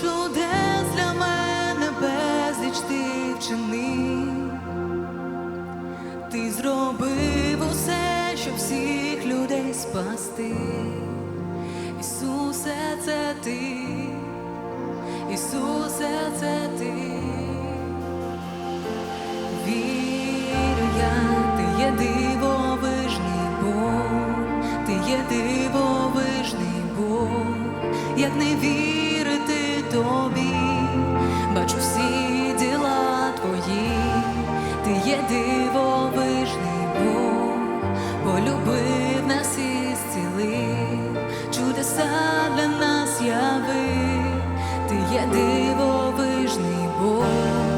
Чудес для мене безліч ти вчинив. Ти зробив усе, щоб всіх людей спасти. Ісусе, це ти, Ісусе, це ти. Вірю ти є дивовижний Бог, ти є дивовижний Бог, як не вірити тобі, бачу всі діла твої, ти є дивовижний Бог, полюбив нас і зцілив, чудеса для нас яви, ти є дивовижний Бог.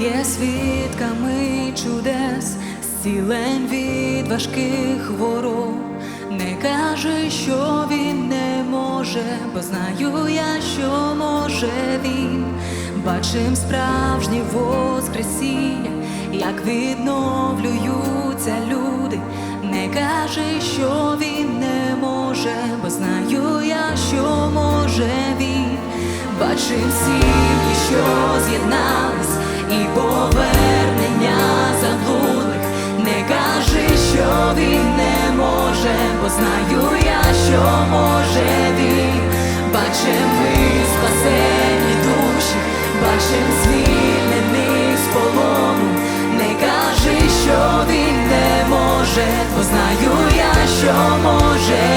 Є свідками чудес, зцілень від важких хвороб. Не каже, що він не може, бо знаю я, що може він. Бачим справжнє воскресіння, як відновлюються люди. Не каже, що він не може, бо знаю я, що може він. Бачим сім'ї, що з'єднались, і повернення заблудних Не кажи, що він не може, бо знаю я, що може він, бачим ми спасені душі, бачим звільнених з полону, не кажи, що він не може, бо знаю я, що може.